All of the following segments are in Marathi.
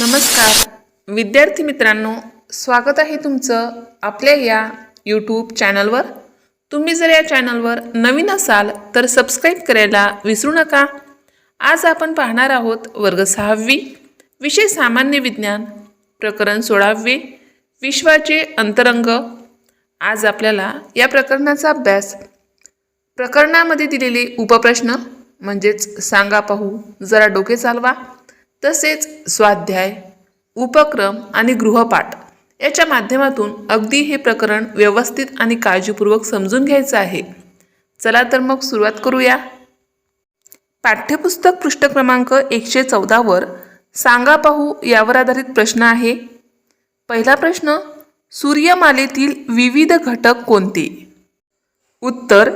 नमस्कार. विद्यार्थी मित्रांनो स्वागत आहे तुमचं आपल्या या यूट्यूब चॅनलवर तुम्ही जर या चॅनलवर नवीन असाल तर सबस्क्राईब करायला विसरू नका. आज आपण पाहणार आहोत वर्ग सहावी विषय सामान्य विज्ञान प्रकरण सोळावे विश्वाचे अंतरंग. आज आपल्याला या प्रकरणाचा अभ्यास प्रकरणामध्ये दिलेले उपप्रश्न म्हणजेच सांगा पाहू जरा डोके चालवा. तसेच स्वाध्याय उपक्रम आणि गृहपाठ याच्या माध्यमातून अगदी हे प्रकरण व्यवस्थित आणि काळजीपूर्वक समजून घ्यायचं आहे. चला तर मग सुरुवात करूया. पाठ्यपुस्तक पृष्ठ क्रमांक एकशे चौदावर सांगा पाहू यावर आधारित प्रश्न आहे. पहिला प्रश्न सूर्यमालेतील विविध घटक कोणते? उत्तर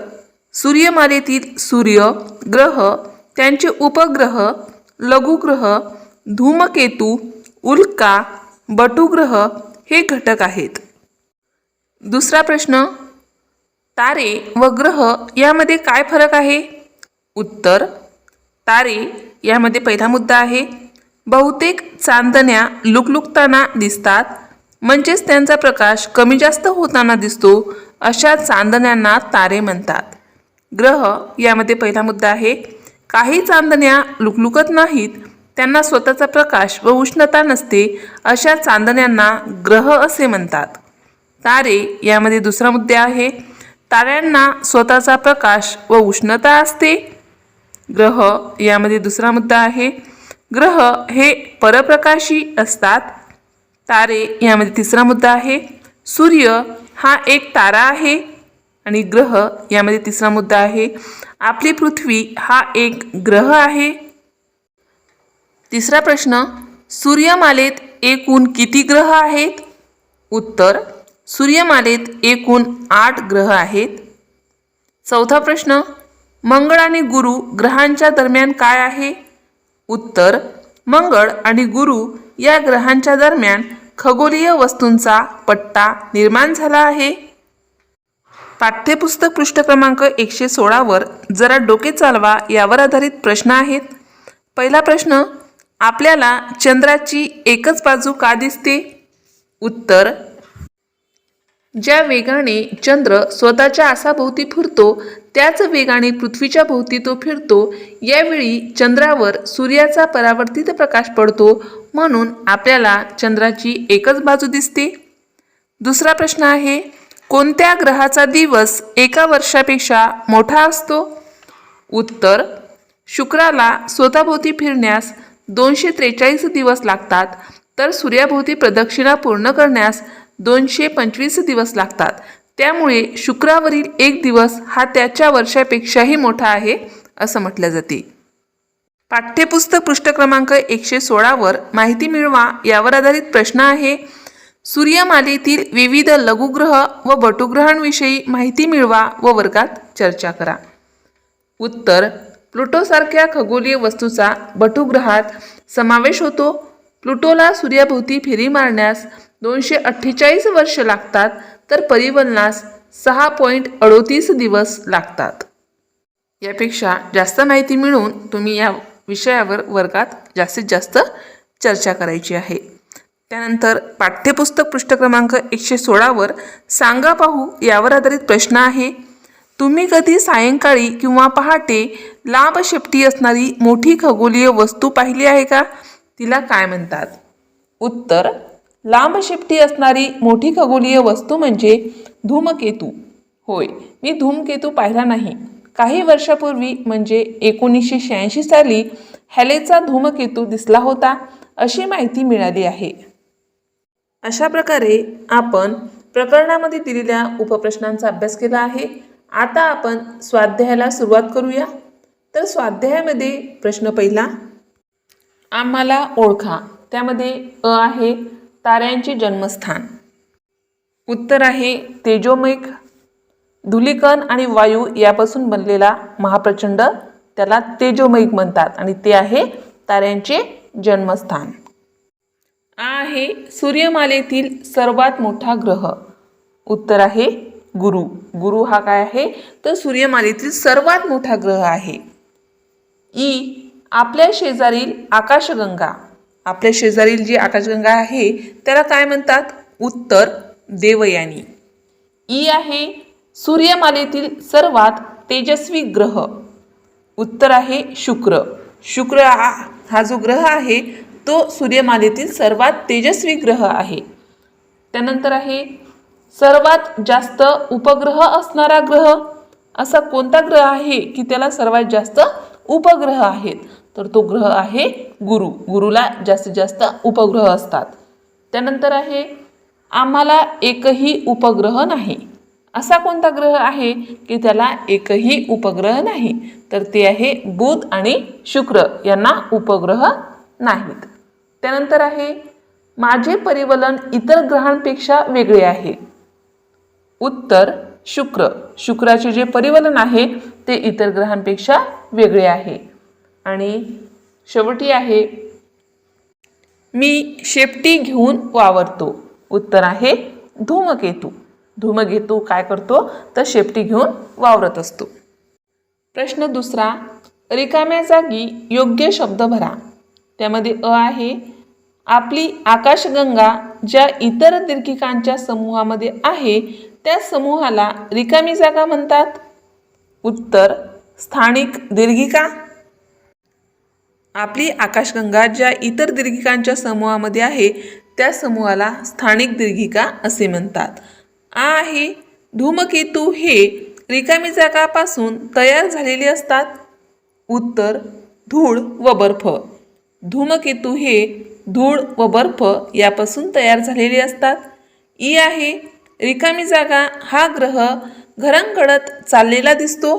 सूर्यमालेतील सूर्य ग्रह त्यांचे उपग्रह लघुग्रह धूमकेतू उल्का बटुग्रह हे घटक आहेत. दुसरा प्रश्न तारे व ग्रह यामध्ये काय फरक आहे? उत्तर तारे यामध्ये पहिला मुद्दा आहे. बहुतेक चांदण्या लुकलुकताना दिसतात म्हणजेच त्यांचा प्रकाश कमी जास्त होताना दिसतो अशा चांदण्यांना तारे म्हणतात. ग्रह यामध्ये पहिला मुद्दा आहे. काही चांदण्या लुकलुकत नाहीत त्यांना स्वतःचा प्रकाश व उष्णता नसते अशा चांदण्यांना ग्रह असे म्हणतात. तारे यामध्ये दुसरा मुद्दा आहे ताऱ्यांना स्वतःचा प्रकाश व उष्णता असते. ग्रह यामध्ये दुसरा मुद्दा आहे ग्रह हे परप्रकाशी असतात. तारे यामध्ये तिसरा मुद्दा आहे सूर्य हा एक तारा आहे. आणि ग्रह यामध्ये तिसरा मुद्दा आहे. आपली पृथ्वी हा एक ग्रह आहे. तिसरा प्रश्न सूर्यमालेत एकूण किती ग्रह आहेत? उत्तर सूर्यमालेत एकूण आठ ग्रह आहेत. चौथा प्रश्न मंगळ आणि गुरु ग्रहांच्या दरम्यान काय आहे? उत्तर मंगळ आणि गुरु या ग्रहांच्या दरम्यान खगोलीय वस्तूंचा पट्टा निर्माण झाला आहे. पाठ्यपुस्तक पृष्ठ क्रमांक एकशे सोळावर जरा डोके चालवा यावर आधारित प्रश्न आहेत. पहिला प्रश्न आपल्याला चंद्राची एकच बाजू का दिसते? उत्तर ज्या वेगाने चंद्र स्वतःच्या आसाभोवती फिरतो त्याच वेगाने पृथ्वीच्या भोवती तो फिरतो यावेळी चंद्रावर सूर्याचा परावर्तित प्रकाश पडतो म्हणून आपल्याला चंद्राची एकच बाजू दिसते. दुसरा प्रश्न आहे कोणत्या ग्रहाचा दिवस एका वर्षापेक्षा मोठा असतो? उत्तर शुक्राला स्वतःभोवती फिरण्यास दोनशे त्रेचाळीस दिवस लागतात तर सूर्याभोवती प्रदक्षिणा पूर्ण करण्यास दोनशे पंचवीस दिवस लागतात. त्यामुळे शुक्रावरील एक दिवस हा त्याच्या वर्षापेक्षाही मोठा आहे असं म्हटलं जाते. पाठ्यपुस्तक पृष्ठ क्रमांक एकशे सोळावर माहिती मिळवा यावर आधारित प्रश्न आहे सूर्यमालेतील विविध लघुग्रह व बटुग्रहांविषयी माहिती मिळवा व वर्गात चर्चा करा. उत्तर प्लुटोसारख्या खगोलीय वस्तूचा बटुग्रहात समावेश होतो. प्लुटोला सूर्याभोवती फेरी मारण्यास दोनशे अठ्ठेचाळीस वर्ष लागतात तर परिवलनास सहा पॉईंट अडोतीस दिवस लागतात. यापेक्षा जास्त माहिती मिळवून तुम्ही या विषयावर वर्गात जास्तीत जास्त चर्चा करायची आहे. त्यानंतर पाठ्यपुस्तक पृष्ठ क्रमांक एकशे सोळावर सांगा पाहू यावर आधारित प्रश्न आहे. तुम्ही कधी सायंकाळी किंवा पहाटे लांब शेपटी असणारी मोठी खगोलीय वस्तू पाहिली आहे का? तिला काय म्हणतात? उत्तर लांब शेपटी असणारी मोठी खगोलीय वस्तू म्हणजे धूमकेतू. होय मी धूमकेतू पाहिला नाही. काही वर्षापूर्वी म्हणजे एकोणीसशे शहाऐंशी साली हॅलेचा धूमकेतू दिसला होता अशी माहिती मिळाली आहे. अशा प्रकारे आपण प्रकरणामध्ये दिलेल्या उपप्रश्नांचा अभ्यास केला आहे. आता आपण स्वाध्यायाला सुरुवात करूया. तर स्वाध्यायामध्ये प्रश्न पहिला आम्हाला ओळखा. त्यामध्ये अ आहे ताऱ्यांचे जन्मस्थान. उत्तर आहे तेजोमेघ. धुलिकण आणि वायू यापासून बनलेला महाप्रचंड त्याला तेजोमयिक म्हणतात आणि ते आहे ताऱ्यांचे जन्मस्थान. आहे सूर्यमालेतील सर्वात मोठा ग्रह. उत्तर आहे गुरु. गुरु हा काय आहे? तर सूर्यमालेतील सर्वात मोठा ग्रह आहे. ई आपल्या शेजारील आकाशगंगा. आपल्या शेजारील जी आकाशगंगा आहे त्याला काय म्हणतात? उत्तर देवयानी. ई आहे सूर्यमालेतील सर्वात तेजस्वी ग्रह. उत्तर आहे शुक्र. शुक्र हा हा जो ग्रह आहे तो सूर्यमालेतील सर्वात तेजस्वी ग्रह आहे. त्यानंतर आहे सर्वात जास्त उपग्रह असणारा ग्रह. असा कोणता ग्रह आहे की त्याला सर्वात जास्त उपग्रह आहेत? तर तो ग्रह आहे गुरु. गुरुला जास्तीत जास्त उपग्रह असतात. त्यानंतर आहे आम्हाला एकही उपग्रह नाही. असा कोणता ग्रह आहे की त्याला एकही उपग्रह नाही? तर ते आहे बुध आणि शुक्र यांना उपग्रह नाहीत. त्यानंतर आहे माझे परिवलन इतर ग्रहांपेक्षा वेगळे आहे. उत्तर शुक्र. शुक्राचे जे परिवलन आहे ते इतर ग्रहांपेक्षा वेगळे आहे. आणि शेवटी आहे मी शेपटी घेऊन वावरतो. उत्तर आहे धूमकेतू. धूमकेतू काय करतो तर शेपटी घेऊन वावरत असतो. प्रश्न दुसरा रिकाम्या जागी योग्य शब्द भरा. त्यामध्ये अ आहे आपली आकाशगंगा ज्या इतर दीर्घिकांच्या समूहामध्ये आहे त्या समूहाला रिकामी जागा म्हणतात. उत्तर स्थानिक दीर्घिका. आपली आकाशगंगा ज्या इतर दीर्घिकांच्या समूहामध्ये आहे त्या समूहाला स्थानिक दीर्घिका असे म्हणतात. आ आहे. धूमकेतू हे रिकामी जागापासून तयार झालेले असतात. उत्तर धूळ व बर्फ. धूमकेतू हे धूळ व बर्फ यापासून तयार झालेले असतात. ई आहे रिकामी जागा हा ग्रह घरंगडत चाललेला दिसतो.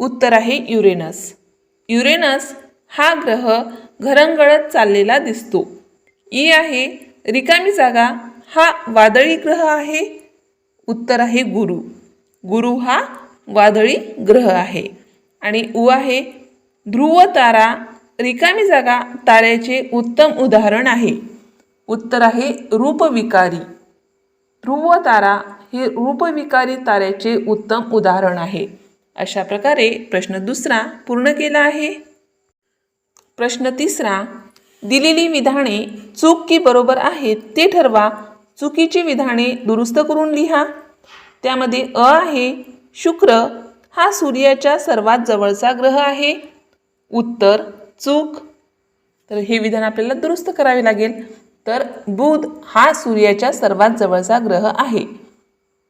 उत्तर आहे युरेनस. युरेनस हा ग्रह घरंगळत चाललेला दिसतो. ई आहे रिकामी जागा हा वादळी ग्रह आहे. उत्तर आहे गुरु. गुरु हा वादळी ग्रह आहे. आणि उ आहे ध्रुव तारा. रिकामी जागा ताऱ्याचे उत्तम उदाहरण आहे. उत्तर आहे रूपविकारी. ध्रुव तारा हे रूपविकारी ताऱ्याचे उत्तम उदाहरण आहे. अशा प्रकारे प्रश्न दुसरा पूर्ण केला आहे. प्रश्न तिसरा दिलेली विधाने चूक की बरोबर आहेत ते ठरवा. चुकीची विधाने दुरुस्त करून लिहा. त्यामध्ये अ आहे शुक्र हा सूर्याच्या सर्वात जवळचा ग्रह आहे. उत्तर चूक. तर हे विधान आपल्याला दुरुस्त करावे लागेल. तर बुध हा सूर्याच्या सर्वात जवळचा ग्रह आहे.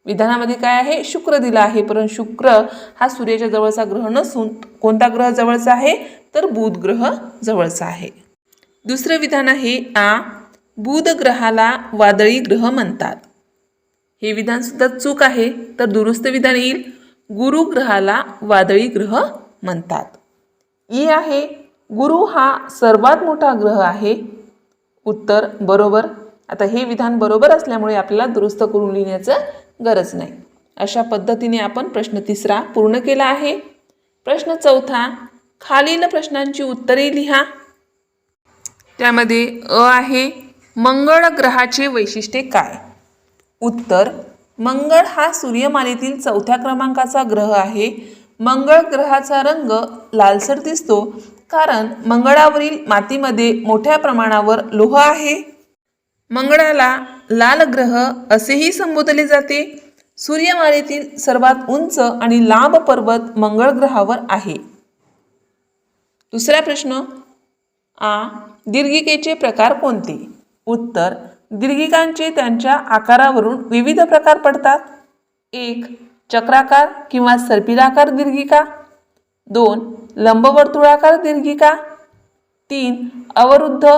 विधानामध्ये काय आहे? शुक्र दिला आहे. परंतु शुक्र हा सूर्याच्या जवळचा ग्रह नसून कोणता ग्रह जवळचा आहे? तर बुध ग्रह जवळचा आहे. दुसरं विधान आहे आ बुध ग्रहाला वादळी ग्रह म्हणतात. हे विधान सुद्धा चूक आहे. तर दुरुस्त विधान येईल. गुरु ग्रहाला वादळी ग्रह म्हणतात. ई आहे गुरु हा सर्वात मोठा ग्रह आहे. उत्तर बरोबर. आता हे विधान बरोबर असल्यामुळे आपल्याला दुरुस्त करून लिहिण्याचं गरज नाही. अशा पद्धतीने आपण प्रश्न तिसरा पूर्ण केला आहे. प्रश्न चौथा खालील प्रश्नांची उत्तरे लिहा. त्यामध्ये अ आहे मंगळ ग्रहाचे वैशिष्ट्ये काय? उत्तर मंगळ हा सूर्यमालेतील चौथ्या क्रमांकाचा ग्रह आहे. मंगळ ग्रहाचा रंग लालसर दिसतो कारण मंगळावरील मातीमध्ये मोठ्या प्रमाणावर लोह आहे. मंगळाला लाल ग्रह असेही संबोधले जाते. सूर्यमालेतील सर्वात उंच आणि लांब पर्वत मंगळ ग्रहावर आहे. दुसरा प्रश्न आ दीर्घिकेचे प्रकार कोणते? उत्तर दीर्घिकांचे त्यांच्या आकारावरून विविध प्रकार पडतात. एक चक्राकार किंवा सर्पिलाकार दीर्घिका. दोन लंबवर्तुळाकार दीर्घिका. तीन अवरुद्ध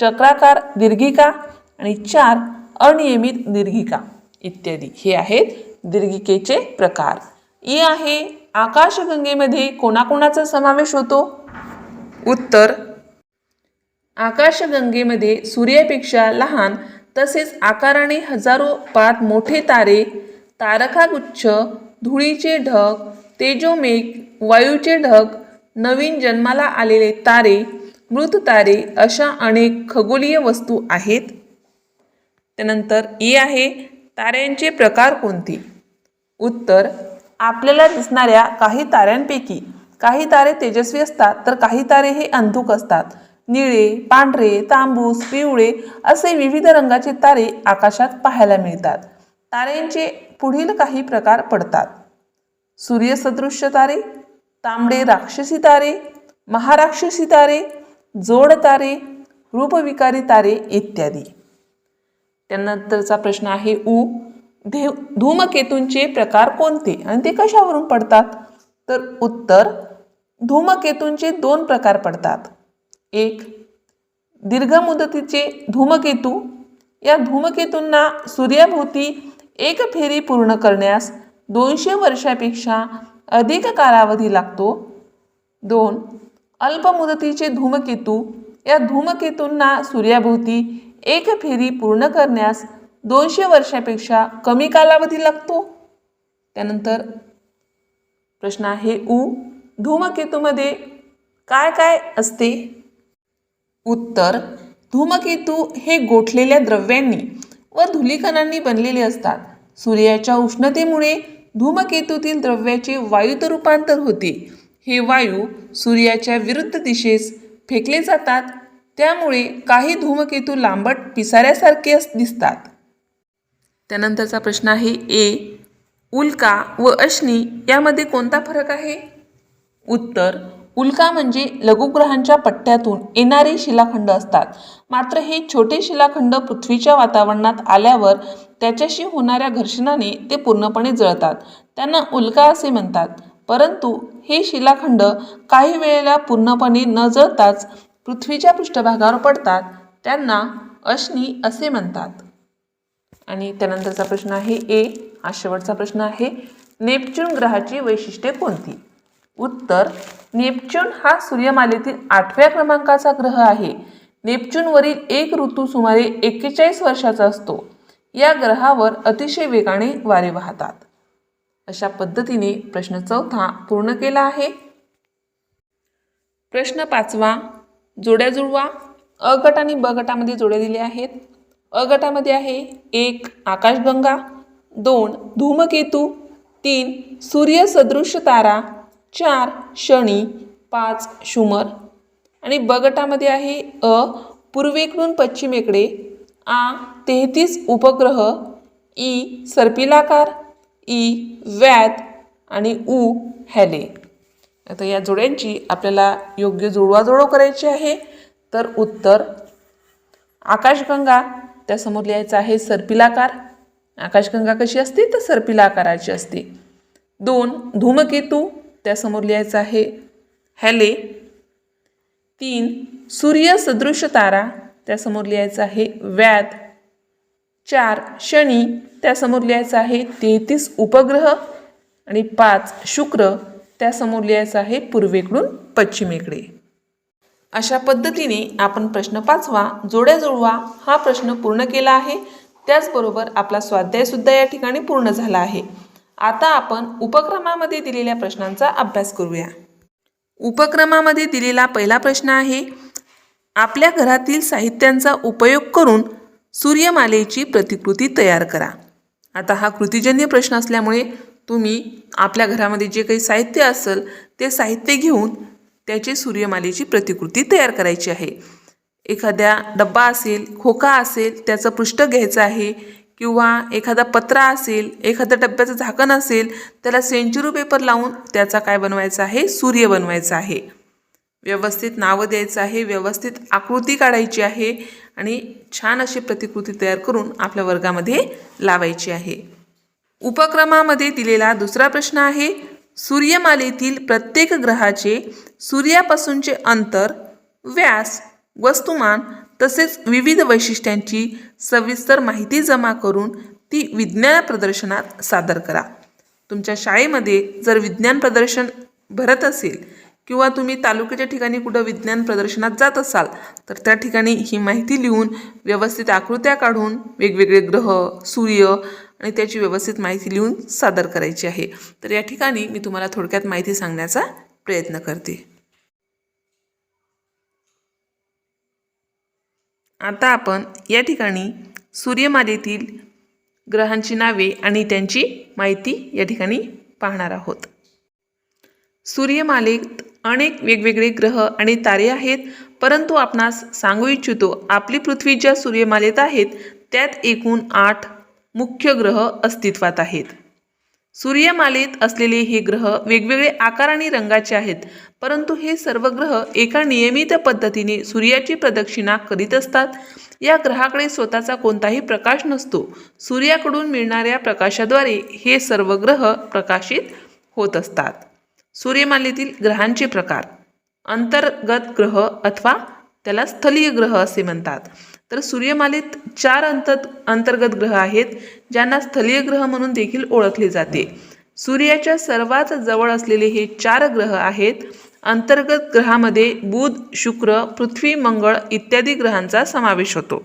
चक्राकार दीर्घिका. आणि चार अनियमित दीर्घिका. इत्यादी. हे आहेत दीर्घिकेचे प्रकार. ई आहे आकाशगंगेमध्ये कोणाकोणाचा समावेश होतो? उत्तर आकाशगंगेमध्ये सूर्यापेक्षा लहान तसेच आकाराने हजारो पात मोठे तारे तारकागुच्छ धुळीचे ढग तेजोमेघ वायूचे ढग नवीन जन्माला आलेले तारे मृत तारे अशा अनेक खगोलीय वस्तू आहेत. त्यानंतर ए आहे ताऱ्यांचे प्रकार कोणते? उत्तर आपल्याला दिसणाऱ्या काही ताऱ्यांपैकी काही तारे तेजस्वी असतात तर काही तारे हे अंधुक असतात. निळे पांढरे तांबूस पिवळे असे विविध रंगाचे तारे आकाशात पाहायला मिळतात. ताऱ्यांचे पुढील काही प्रकार पडतात. सूर्यसदृश्य तारे तांबडे राक्षसी तारे महाराक्षसी तारे जोड तारे रूपविकारी तारे इत्यादी. त्यानंतरचा प्रश्न आहे उ धे धूमकेतूंचे प्रकार कोणते आणि ते कशावरून पडतात? तर उत्तर धूमकेतूंचे दोन प्रकार पडतात. एक दीर्घ मुदतीचे धूमकेतू. या धूमकेतूंना सूर्याभोवती एक फेरी पूर्ण करण्यास दोनशे वर्षापेक्षा अधिक कालावधी लागतो. दोन अल्पमुदतीचे धूमकेतू. या धूमकेतूंना सूर्याभोवती एक फेरी पूर्ण करण्यास दोनशे वर्षापेक्षा कमी कालावधी लागतो. त्यानंतर प्रश्न आहे ऊ धूमकेतूमध्ये काय काय असते? उत्तर धूमकेतू हे गोठलेल्या द्रव्यांनी व धुलीकणांनी बनलेले असतात. सूर्याच्या उष्णतेमुळे धूमकेतूतील द्रव्याचे वायूत रूपांतर होते. हे वायू सूर्याच्या विरुद्ध दिशेस फेकले जातात. त्यामुळे काही धूमकेतू लांबट पिसाऱ्यासारखे अस- दिसतात. त्यानंतरचा प्रश्न आहे ए उल्का व अश्नी यामध्ये कोणता फरक आहे? उत्तर उल्का म्हणजे लघुग्रहांच्या पट्ट्यातून येणारे शिलाखंड असतात. मात्र हे छोटे शिलाखंड पृथ्वीच्या वातावरणात आल्यावर त्याच्याशी होणाऱ्या घर्षणाने ते पूर्णपणे जळतात. त्यांना उल्का असे म्हणतात. परंतु हे शिलाखंड काही वेळेला पूर्णपणे न जळताच पृथ्वीच्या पृष्ठभागावर पडतात. त्यांना अश्नी असे म्हणतात. आणि त्यानंतरचा प्रश्न आहे ए. हा शेवटचा प्रश्न आहे. नेपच्यून ग्रहाची वैशिष्ट्ये कोणती? उत्तर नेपच्यून हा सूर्यमालेतील आठव्या क्रमांकाचा ग्रह आहे. नेपच्यूनवरील एक ऋतू सुमारे एक्केचाळीस वर्षाचा असतो. या ग्रहावर अतिशय वेगाने वारे वाहतात. अशा पद्धतीने प्रश्न चौथा पूर्ण केला आहे. प्रश्न पाचवा जोड्या जुळवा. अ गट आणि ब गटामध्ये जोड्या दिल्या आहेत. अ गटामध्ये आहे एक आकाशगंगा दोन धूमकेतू तीन सूर्यसदृश तारा चार शनी पाच शुमर. आणि ब गटामध्ये आहे अ पूर्वेकडून पश्चिमेकडे आ तेहतीस उपग्रह ई सर्पिलाकार ई व्यात आणि उ हॅले. आता या जोड्यांची आपल्याला योग्य जुळवाजुळव करायची आहे. तर उत्तर आकाशगंगा त्यासमोर लिहायचं आहे सर्पिलाकार. आकाशगंगा कशी असते? तर सर्पिला आकाराची असते. दोन धूमकेतू त्यासमोर लिहायचं आहे हॅले. तीन सूर्य सदृश तारा. त्यासमोर लिहायचं आहे व्याध चार शनी. त्यासमोर लिहायचं आहे तेहतीस उपग्रह. आणि पाच शुक्र. त्यासमोर लिहायचं आहे पूर्वेकडून पश्चिमेकडे. अशा पद्धतीने आपण प्रश्न पाचवा जोड्या जुळवा हा प्रश्न पूर्ण केला आहे. त्याचबरोबर आपला स्वाध्यायसुद्धा या ठिकाणी पूर्ण झाला आहे. आता आपण उपक्रमामध्ये दिलेल्या प्रश्नांचा अभ्यास करूया. उपक्रमामध्ये दिलेला पहिला प्रश्न आहे आपल्या घरातील साहित्यांचा उपयोग करून सूर्यमालेची प्रतिकृती तयार करा. आता हा कृतीजन्य प्रश्न असल्यामुळे तुम्ही आपल्या घरामध्ये जे काही साहित्य असेल ते साहित्य घेऊन त्याची सूर्यमालेची प्रतिकृती तयार करायची आहे. एखाद्या डब्बा असेल खोका असेल त्याचं पृष्ठ घ्यायचं आहे किंवा एखादा पत्रा असेल एखादं डब्याचं झाकण असेल त्याला सेंचुरी पेपर लावून त्याचा काय बनवायचा आहे? सूर्य बनवायचा आहे. व्यवस्थित नावं द्यायचं आहे व्यवस्थित आकृती काढायची आहे आणि छान अशी प्रतिकृती तयार करून आपल्या वर्गामध्ये लावायची आहे. उपक्रमामध्ये दिलेला दुसरा प्रश्न आहे सूर्यमालेतील प्रत्येक ग्रहाचे सूर्यापासूनचे अंतर व्यास वस्तुमान तसेच विविध वैशिष्ट्यांची सविस्तर माहिती जमा करून ती विज्ञान प्रदर्शनात सादर करा. तुमच्या शाळेमध्ये जर विज्ञान प्रदर्शन भरत असेल किंवा तुम्ही तालुक्याच्या ठिकाणी कुठं विज्ञान प्रदर्शनात जात असाल तर त्या ठिकाणी ही माहिती लिहून व्यवस्थित आकृत्या काढून वेगवेगळे ग्रह सूर्य आणि त्याची व्यवस्थित माहिती लिहून सादर करायची आहे. तर या ठिकाणी मी तुम्हाला थोडक्यात माहिती सांगण्याचा प्रयत्न करते. आता आपण या ठिकाणी सूर्यमालेतील ग्रहांची नावे आणि त्यांची माहिती या ठिकाणी पाहणार आहोत. सूर्यमालेत अनेक वेगवेगळे ग्रह आणि तारे आहेत परंतु आपणास सांगू इच्छितो आपली पृथ्वी ज्या सूर्यमालेत आहेत त्यात एकूण आठ मुख्य ग्रह अस्तित्वात आहेत. सूर्यमालेत असलेले हे ग्रह वेगवेगळे आकार आणि रंगाचे आहेत. परंतु हे सर्व ग्रह एका नियमित पद्धतीने सूर्याची प्रदक्षिणा करीत असतात. या ग्रहाकडे स्वतःचा कोणताही प्रकाश नसतो. सूर्याकडून मिळणाऱ्या प्रकाशाद्वारे हे सर्व ग्रह प्रकाशित होत असतात. सूर्यमालेतील ग्रहांचे प्रकार. अंतर्गत ग्रह अथवा त्याला स्थलीय ग्रह असे म्हणतात. तर सूर्यमालेत चार अंत अंतर्गत ग्रह आहेत ज्यांना स्थलीय ग्रह म्हणून देखील ओळखले जाते. सूर्याच्या सर्वात जवळ असलेले हे चार ग्रह आहेत अंतर्गत ग्रहामध्ये बुध शुक्र पृथ्वी मंगळ इत्यादी ग्रहांचा समावेश होतो.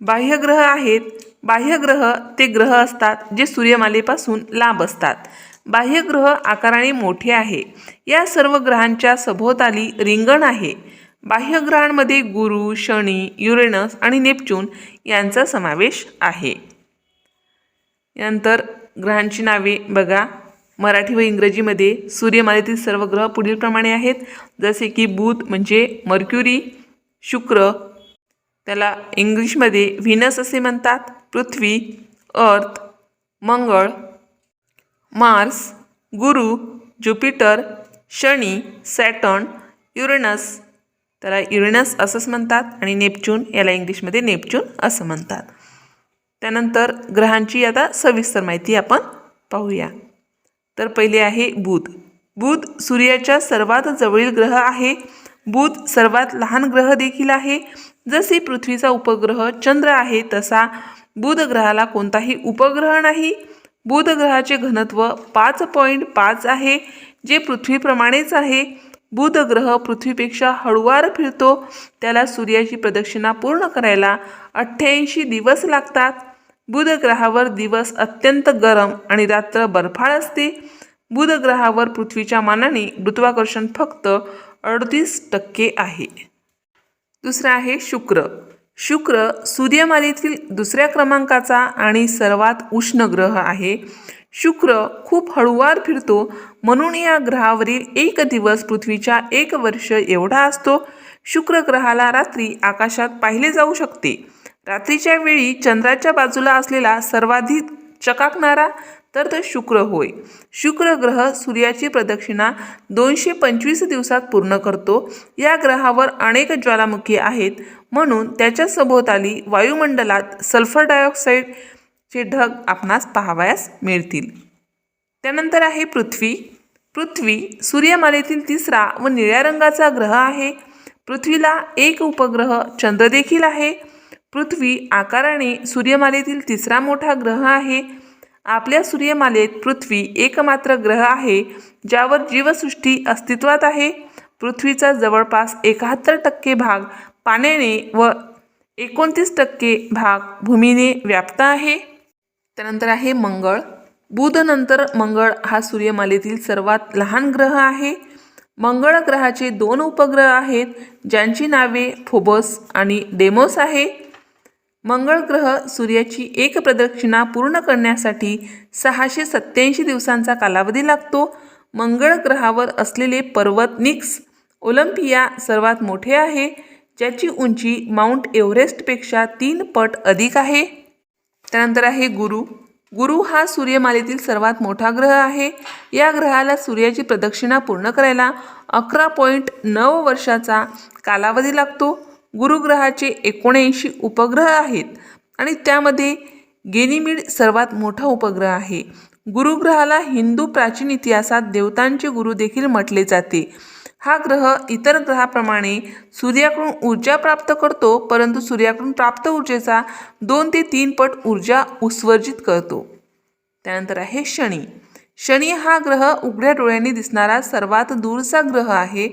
बाह्य ग्रह आहेत. बाह्य ग्रह ते ग्रह असतात जे सूर्यमालेपासून लांब असतात. बाह्यग्रह आकाराने मोठे आहे. या सर्व ग्रहांच्या सभोवताली रिंगण आहे. बाह्यग्रहांमध्ये गुरु शनी युरेनस आणि नेपच्यून यांचा समावेश आहे. यानंतर ग्रहांची नावे बघा. मराठी व इंग्रजीमध्ये सूर्यमालेतील सर्व ग्रह पुढीलप्रमाणे आहेत. जसे की बुध म्हणजे मर्क्युरी शुक्र त्याला इंग्लिशमध्ये व्हिनस असे म्हणतात. पृथ्वी अर्थ मंगळ मार्स गुरु ज्युपिटर शनी सॅटर्न युरेनस त्याला युरिनस असंच म्हणतात आणि नेपच्यून याला इंग्लिशमध्ये नेपच्यून असं म्हणतात. त्यानंतर ग्रहांची आता सविस्तर माहिती आपण पाहूया. तर पहिले आहे बुध. बुध सूर्याच्या सर्वात जवळील ग्रह आहे. बुध सर्वात लहान ग्रह देखील आहे. जसे पृथ्वीचा उपग्रह चंद्र आहे तसा बुध ग्रहाला कोणताही उपग्रह नाही. बुध ग्रहाचे घनत्व पाच पॉईंट पाच आहे जे पृथ्वीप्रमाणेच आहे. बुध ग्रह पृथ्वीपेक्षा हळुवार फिरतो. त्याला सूर्याची प्रदक्षिणा पूर्ण करायला अठ्ठ्याऐंशी दिवस लागतात. बुध ग्रहावर दिवस अत्यंत गरम आणि रात्र बर्फाळ असते. बुध ग्रहावर पृथ्वीच्या मानाने गुरुत्वाकर्षण फक्त अडतीस टक्के आहे. दुसरा आहे शुक्र. शुक्र सूर्यमालेतील दुसऱ्या क्रमांकाचा आणि सर्वात उष्ण ग्रह आहे. शुक्र खूप हळुवार फिरतो. म्हणून या ग्रहावरील एक दिवस पृथ्वीच्या एक वर्ष एवढा असतो. शुक्र ग्रहाला रात्री आकाशात पाहिले जाऊ शकते. रात्रीच्या वेळी चंद्राच्या बाजूला असलेला सर्वाधिक चकाकणारा तर तो शुक्र होय. शुक्र ग्रह सूर्याची प्रदक्षिणा दोनशे पंचवीस दिवसात पूर्ण करतो. या ग्रहावर अनेक ज्वालामुखी आहेत. म्हणून त्याच्या सभोवताली वायुमंडलात सल्फर डायऑक्साईड चे ढग आपणास पाहावयास मिळतील. त्यानंतर आहे पृथ्वी. पृथ्वी सूर्यमालेतील तिसरा व निळ्या रंगाचा ग्रह आहे. पृथ्वीला एक उपग्रह चंद्र देखील आहे. पृथ्वी आकाराने सूर्यमालेतील तिसरा मोठा ग्रह आहे. आपल्या सूर्यमालेत पृथ्वी एकमात्र ग्रह आहे ज्यावर जीवसृष्टी अस्तित्वात आहे. पृथ्वीचा जवळपास एकाहत्तर टक्के भाग पाण्याने व एकोणतीस टक्के भाग भूमीने व्याप्त आहे. त्यानंतर आहे मंगळ. बुधनंतर मंगळ हा सूर्यमालेतील सर्वात लहान ग्रह आहे. मंगळ ग्रहाचे दोन उपग्रह आहेत ज्यांची नावे फोबस आणि डेमोस आहे. मंगळ ग्रह सूर्याची एक प्रदक्षिणा पूर्ण करण्यासाठी सहाशे सत्याऐंशी दिवसांचा कालावधी लागतो. मंगळ ग्रहावर असलेले पर्वत निक्स ओलंपिया सर्वात मोठे आहे ज्याची उंची माउंट एव्हरेस्टपेक्षा तीन पट अधिक आहे. त्यानंतर आहे गुरु. गुरु हा सूर्यमालेतील सर्वात मोठा ग्रह आहे. या ग्रहाला सूर्याची प्रदक्षिणा पूर्ण करायला अकरा पॉईंट नऊ वर्षाचा कालावधी लागतो. गुरुग्रहाचे एकोणऐंशी उपग्रह आहेत आणि त्यामध्ये गेनिमिड सर्वात मोठा उपग्रह आहे. गुरुग्रहाला हिंदू प्राचीन इतिहासात देवतांचे गुरु देखील म्हटले जाते. हा ग्रह इतर ग्रहाप्रमाणे सूर्याकडून ऊर्जा प्राप्त करतो परंतु सूर्याकडून प्राप्त ऊर्जेचा दोन ते तीन पट ऊर्जा उत्सर्जित करतो. त्यानंतर आहे शनी. शनी हा ग्रह उघड्या डोळ्यांनी दिसणारा सर्वात दूरचा ग्रह आहे.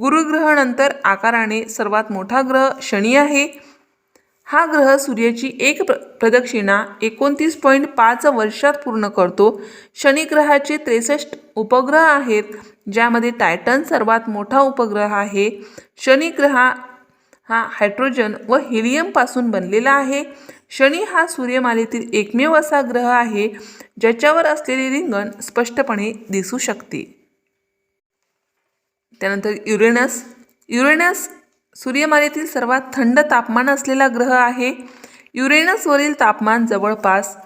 गुरुग्रहानंतर आकाराने सर्वात मोठा ग्रह शनी आहे. हा ग्रह सूर्याची एक प्र प्रदक्षिणा एकोणतीस पॉईंट पाच वर्षात पूर्ण करतो. शनी ग्रहाचे त्रेसष्ट उपग्रह आहेत. ज्यामध्ये टायटन सर्वात मोठा उपग्रह आहे. शनी ग्रहा हा हायड्रोजन व हिलियमपासून बनलेला आहे. शनी हा सूर्यमालेतील एकमेव असा ग्रह आहे ज्याच्यावर असलेले रिंगण स्पष्टपणे दिसू शकते. त्यानंतर युरेनस. युरेनस सूर्यमालेतील सर्वात थंड तापमान असलेला ग्रह आहे. युरेनसवरील तापमान जवळपास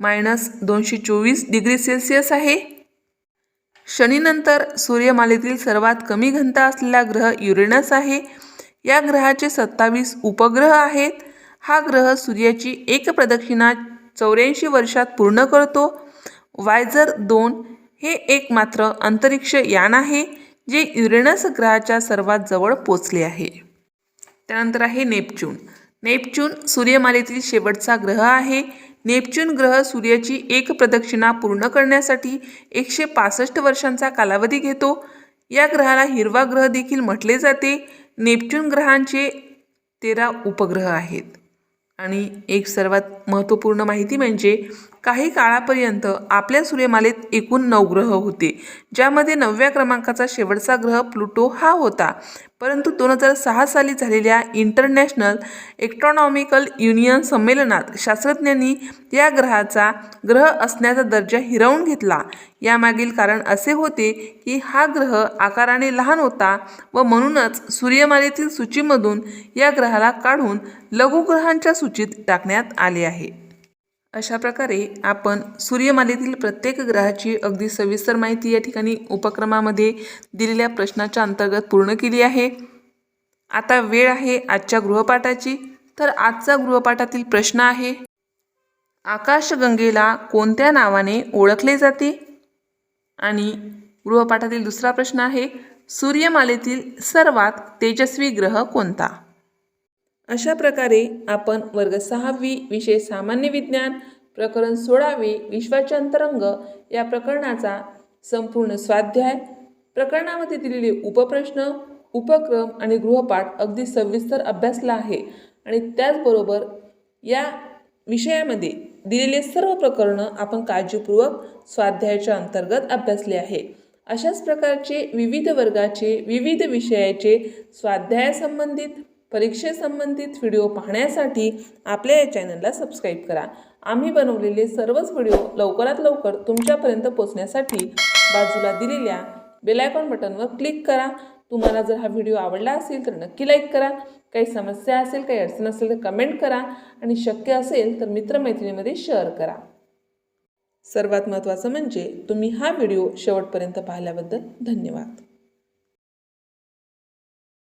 मायनस दोनशे चोवीस डिग्री सेल्सिअस आहे. शनीनंतर सूर्यमालेतील सर्वात कमी घनता असलेला ग्रह युरेनस आहे. या ग्रहाचे सत्तावीस उपग्रह आहेत. हा ग्रह सूर्याची एक प्रदक्षिणा चौऱ्याऐंशी वर्षात पूर्ण करतो. वायझर दोन हे एक मात्र अंतरिक्ष यान आहे जे युरेनस ग्रहाच्या सर्वात जवळ पोचले आहे. त्यानंतर आहे नेपच्यून. नेपच्यून सूर्यमालेतील शेवटचा ग्रह आहे. नेपच्यून ग्रह सूर्याची एक प्रदक्षिणा पूर्ण करण्यासाठी एकशे पासष्ट वर्षांचा कालावधी घेतो. या ग्रहाला हिरवा ग्रह देखील म्हटले जाते. नेपच्यून ग्रहांचे तेरा उपग्रह आहेत. आणि एक सर्वात महत्त्वपूर्ण माहिती म्हणजे काही काळापर्यंत आपल्या सूर्यमालेत एकूण नऊ ग्रह होते ज्यामध्ये नवव्या क्रमांकाचा शेवटचा ग्रह प्लुटो हा होता. परंतु दोन हजार सहा साली झालेल्या इंटरनॅशनल एक्ट्रॉनॉमिकल युनियन संमेलनात शास्त्रज्ञांनी या ग्रहाचा ग्रह असण्याचा दर्जा हिरावून घेतला. यामागील कारण असे होते की हा ग्रह आकाराने लहान होता व म्हणूनच सूर्यमालेतील सूचीमधून या ग्रहाला काढून लघुग्रहांच्या सूचीत टाकण्यात आले आहे. अशा प्रकारे आपण सूर्यमालेतील प्रत्येक ग्रहाची अगदी सविस्तर माहिती या ठिकाणी उपक्रमामध्ये दिलेल्या प्रश्नाच्या अंतर्गत पूर्ण केली आहे. आता वेळ आहे आजच्या गृहपाठाची. तर आजचा गृहपाठातील प्रश्न आहे आकाशगंगेला कोणत्या नावाने ओळखले जाते? आणि गृहपाठातील दुसरा प्रश्न आहे सूर्यमालेतील सर्वात तेजस्वी ग्रह कोणता? अशा प्रकारे आपण वर्ग सहावी विषय सामान्य विज्ञान प्रकरण सोळावे विश्वाचे अंतरंग या प्रकरणाचा संपूर्ण स्वाध्याय प्रकरणामध्ये दिलेले उपप्रश्न उपक्रम आणि गृहपाठ अगदी सविस्तर अभ्यासला आहे. आणि त्याचबरोबर या विषयामध्ये दिलेले सर्व प्रकरणं आपण काळजीपूर्वक स्वाध्यायाच्या अंतर्गत अभ्यासले आहे. अशाच प्रकारचे विविध वर्गाचे विविध विषयाचे स्वाध्यायासंबंधित परीक्षेसंबंधित व्हिडिओ पाहण्यासाठी आपल्या या चॅनलला सबस्क्राईब करा. आम्ही बनवलेले सर्वच व्हिडिओ लवकरात लवकर तुमच्यापर्यंत पोचण्यासाठी बाजूला दिलेल्या बेलायकॉन बटनवर क्लिक करा. तुम्हाला जर हा व्हिडिओ आवडला असेल तर नक्की लाईक करा. काही समस्या असेल काही अडचण असेल तर कमेंट करा आणि शक्य असेल तर मित्रमैत्रिणीमध्ये शेअर करा. सर्वात महत्त्वाचं म्हणजे तुम्ही हा व्हिडिओ शेवटपर्यंत पाहिल्याबद्दल धन्यवाद.